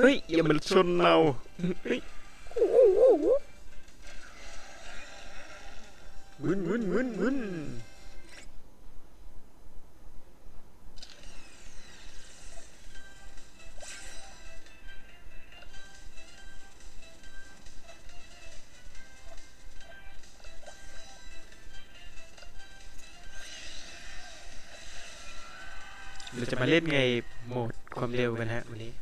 เฮ้ยอย่ามันชนเราเฮ้ยมึนมึนมึนมึนเราจะมาเล่นไงโหมดความเร็วกันฮะวันนี้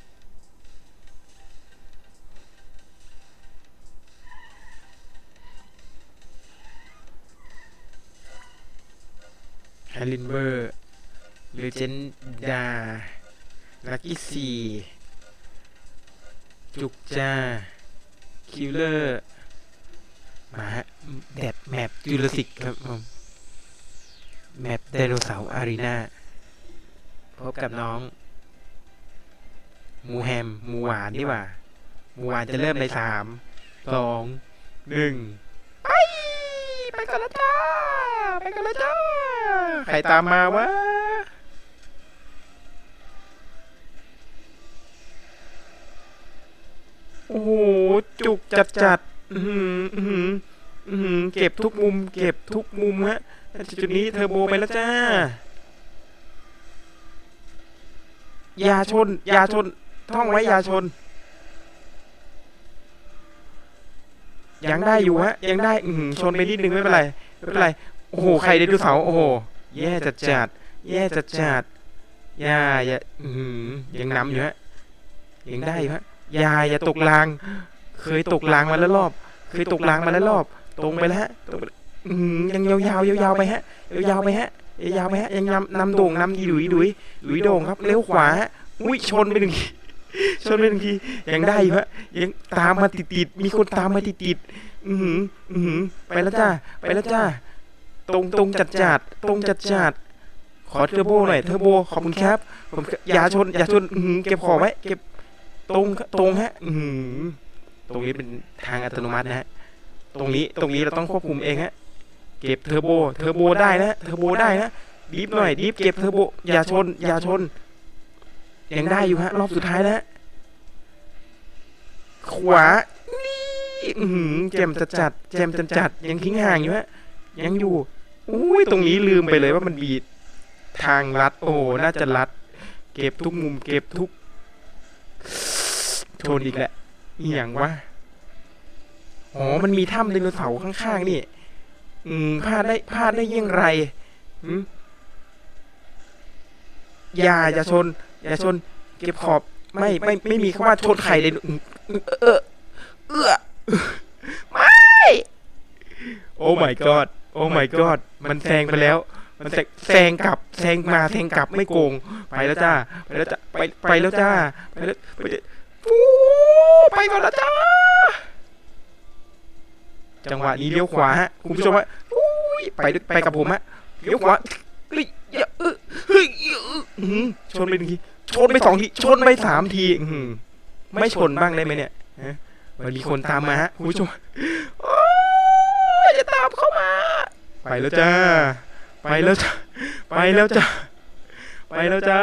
ฮารินเบอร์หรือเจนดาลักกี้ซีจุกจาคิลเลอร์มาฮะแดดแมปจูราสิกครับผมแมปไดโนเสาร์อารีนาพบกับน้อง มูแฮม มูหวานนี่ว่า มูหวานจะเริ่มในสามสองหนึ่งไปไปกันแล้วจ้า ไปกันแล้วจ้า ใครตามมาวะโอ้โหจุกจัดจัดอื้อหืออื้อหืออื้อหือเก็บทุกมุม เก็บทุกมุมฮะจุดนี้เทอร์โบไปแล้วจ้า ยาชน ยาชน ท่องไว้ยาชน ยังได้อยู่ฮะ ยังได้อืชนไปนิดนึงไม่เป็นไร ไม่เป็นไร โอ้โหใครไดโนเสาร์โอ้โหแย่จัดจัดๆแย่จัดจัดๆอย่าอย่าอือหือยังนำอยู่ฮะยังได้อยู่ฮะอย่าอย่าตกราง เคยตกรางมาแล้วรอบ เคยตกรางมาแล้วรอบ ตรงไปแล้วฮะตรงไปแล้วอืมยังยาวๆยาวๆไปฮะยาวๆไปฮะยาวๆไปฮะยังนำนำโด่งนำดีหลุยดุยหลุยโด่งครับเลี้ยวขวาฮะอุ้ยชนไปหนึ่งทีชนไปหนึ่งทียังได้อยู่ฮะยังตามมาติดๆมีคนตามมาติดๆอือหืออือหือไปแล้วจ้าไปแล้วจ้า ตรงตรงจัดจัดๆตรงจัดจัดๆขอเทอร์โบหน่อยเทอร์โบขอบคุณครับผมอย่าชนอย่าชนอือหือเก็บของไว้เก็บตรงตรงฮะอือหือตรงนี้เป็นทางอัตโนมัตินะฮะตรงนี้ตรงนี้เราต้องควบคุมเองฮะเก็บเทอร์โบเทอร์โบได้นะเทอร์โบได้นะดิฟหน่อยดิฟเก็บเทอร์โบอย่าชนอย่าชนยังได้อยู่ฮะรอบสุดท้ายแล้วฮะขวานี่อื้อหือแจมจัดจัดๆแจมจัดจัดยังทิ้งห่างอยู่ฮะยังอยู่ อุ้ยตรงนี้ลืมไปเลยว่ามันมีทางลัด โอ้น่าจะลัด เก็บทุกมุมเก็บทุกชนอีกแหละอีหยังวะอ๋อมันมีถ้ำไดโนเสาร์ข้างๆนี่ อืมพลาดได้พลาดได้ยังไรหืมอย่าอย่าชน อย่าชน เก็บขอบไม่ไม่ไม่มีคำว่าชนไข่เลยอืมเออเออไม่ โอ้ my god โอ้ my god มันแซงไปแล้ว มันแซงแซงกลับแซงมาแซงกลับไม่โกง ไปแล้วจ้า ไปแล้วจ้าไปไปแล้วจ้า ไปแล้วไปแล้วฟูไปก่อนแล้วจ้า จังหวะนี้เลี้ยวขวาฮะคุณผู้ชมฮะอุ้ยไปด้วยไปกับผมฮะเลี้ยวขวาเฮ้ยอย่าเออเฮ้ยอย่าเอออื้อหือชนไปหนึ่งทีชนไปสองทีชนไปสามทีอื้อหือไม่ชนบ้างได้ไหมเนี่ยฮะมันมีคนตามมาฮะคุณผู้ชมโอ้ยจะตามเข้ามา ไปแล้วจ้า ไปแล้วจ้า ไปแล้วจ้า ไปแล้วจ้า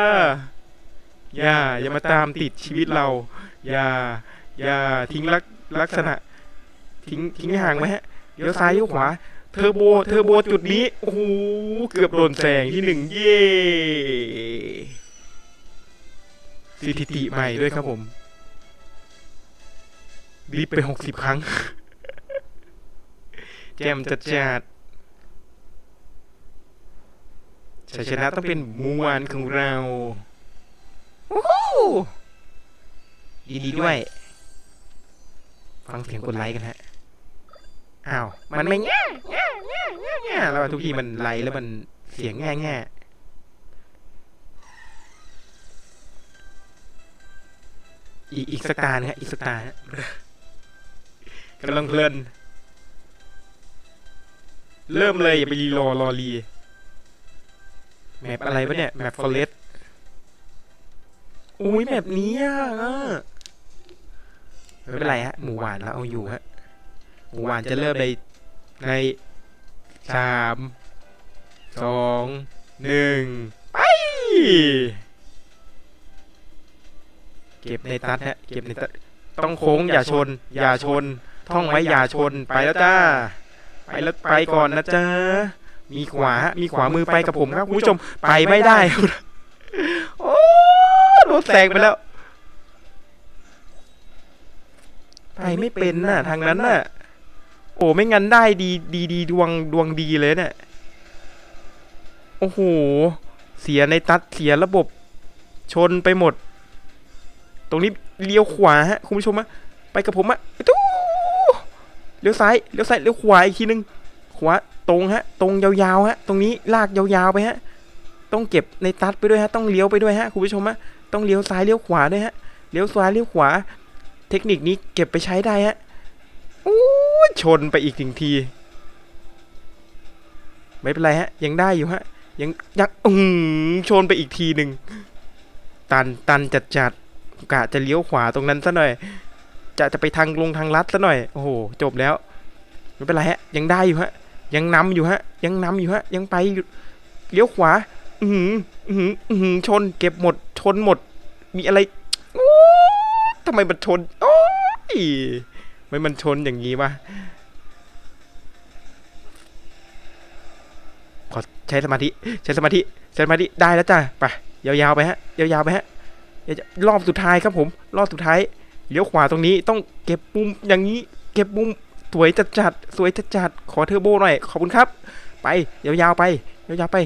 อย่า อย่ามาตามติดชีวิตเรา อย่า อย่าทิ้งลักลักษณะ ทิ้งทิ้งให้ห่างไหมฮะเลี้ยวซ้ายเลี้ยวขวา เทอร์โบ เทอร์โบจุดนี้ โอ้โห เกือบโดนแซงที่หนึ่งเย่สถิติใหม่ด้วยครับผมรีบไปหกสิบครั้ง แจมจัดจัด ชัยชนะต้องเป็นมวลของเราโอ้โหยินดีด้วย ฟังเสียงกดไลค์กันฮะ อ้าว มันไม่แง่แง่แง่แง่แง่แล้วทุกทีมันไลค์แล้วมันเสียงแง่แง่อีกอีกสกตาร์นะฮะอีกสกตาร์ฮะกำลังเพลิน เริ่มเลยอย่าไปรีรอรอรี แมปอะไรวะเนี่ย แมปฟอเรสอุ้ยแมปนี้อะไม่เป็นไรฮะ หมูหวานเราเอาอยู่ฮะ หมูหวานจะเริ่มในในสามสองหนึ่งไป เก็บในตัดฮะ เก็บในตัด ต้องโค้งอย่าชน อย่าชน ท่องไว้อย่าชน ไปแล้วจ้า ไปแล้วไปก่อนนะจ๊ะ มีขวา มีขวามือไปกับผมครับคุณผู้ชมไปไม่ได้ โอ้รถแซงไปแล้ว ไปไม่เป็นน่ะ ทางนั้นน่ะ โอ้ไม่งั้นได้ดีดีดีดวงดวงดีเลยเนี่ยโอ้โห เสียในตัดเสียระบบ ชนไปหมด ตรงนี้เลี้ยวขวาฮะคุณผู้ชมฮะไปกับผมอะตู้เลี้ยวซ้ายเลี้ยวซ้ายเลี้ยวขวาอีกทีนึง ขวตรงฮะ ตรงยาวๆฮะ ตรงนี้ลากยาวๆไปฮะ ต้องเก็บในตัดไปด้วยฮะ ต้องเลี้ยวไปด้วยฮะคุณผู้ชมฮะ ต้องเลี้ยวซ้ายเลี้ยวขวาด้วยฮะ เลี้ยวซ้ายเลี้ยวขวา เทคนิคนี้เก็บไปใช้ได้ฮะโอ้ชนไปอีกหนึ่งที ไม่เป็นไรฮะ ยังได้อยู่ฮะ ยังยังอืมชนไปอีกทีหนึ่ง ตันตันจัดจัดกะจะเลี้ยวขวาตรงนั้นซะหน่อย จะจะไปทางลงทางลัดซะหน่อย โอ้โห จบแล้ว ไม่เป็นไรฮะ ยังได้อยู่ฮะ ยังนำอยู่ฮะ ยังนำอยู่ฮะ ยังไปอยู่เลี้ยวขวา อือหืออือหืออือหือชน เก็บหมด ชนหมด มีอะไรโอ้ทำไมมันชน โอ้ยไม่มันชนอย่างนี้วะขอใช้สมาธิ ใช้สมาธิ ใช้สมาธิ ได้แล้วจ้ะไป ยาวๆไปฮะ ยาวๆไปฮะจะรอบสุดท้ายครับผม รอบสุดท้าย เลี้ยวขวาตรงนี้ต้องเก็บมุมอย่างนี้ เก็บมุม สวยจัดจัดสวยจัดจัดขอเทอร์โบหน่อย ขอบคุณครับ ไป ยาวๆไปยาวๆไป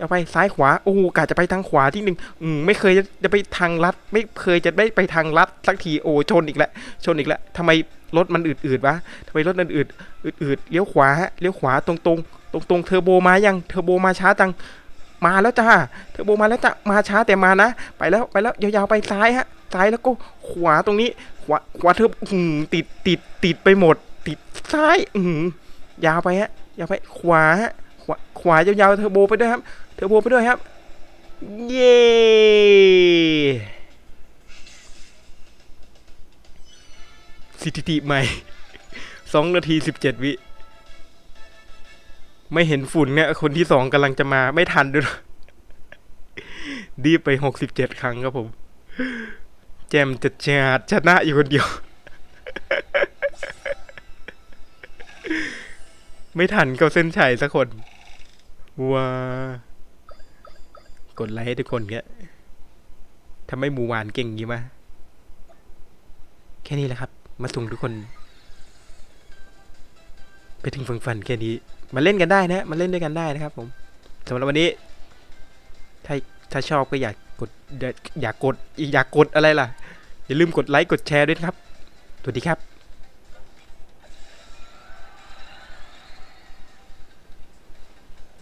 ยาวไปซ้ายขวาโอ้กะจะไปทางขวาที่หนึ่งอืมไม่เคยจะจะไปทางลัด ไม่เคยจะได้ไปทางลัดสักทีโอ้ชนอีกแล้วชนอีกแล้วทำไมรถมันอืดๆวะทำไมรถมันอืดอืดๆเลี้ยวขวาเลี้ยวขวาตรงๆตรงตรงเทอร์โบมายังเทอร์โบมาช้าจังมาแล้วจ้าเทอร์โบมาแล้วจ้ะมาช้าแต่มานะ ไปแล้วไปแล้วยาวๆไปซ้ายฮะซ้ายแล้วก็ขวาตรงนี้ขวาขวาเทอร์อืมติดติดติดไปหมด ติดซ้าย อืมยาวไปฮะ ยาวไปขวาฮะ ขวาขวายาวๆเทอร์โบไปด้วยครับ เทอร์โบไปด้วยครับ เย้สถิติใหม่สองนาทีสิบเจ็ดวิ ไม่เห็นฝุ่นเนี่ย คนที่สองกำลังจะมาไม่ทันด้วยดีไปหกสิบเจ็ดครั้งครับผม แจมจะชาดชนะอยู่คนเดียว ไม่ทันเขาเส้นชัยสักคนว้ากดไลค์ให้ทุกคนเงี้ยทำให้หมูหวานเก่งงี้มาแค่นี้แหละครับ มาส่งทุกคน ไปถึงฝั่งฝันแค่นี้ มาเล่นกันได้นะ มาเล่นด้วยกันได้นะครับ ผมสำหรับวันนี้ ถ้าถ้าชอบก็อยากกดอยากกกดอยากกดอะไรล่ะ อย่าลืมกดไลค์กดแชร์ด้วยครับ สวัสดีครับ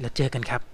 แล้วเจอกันครับ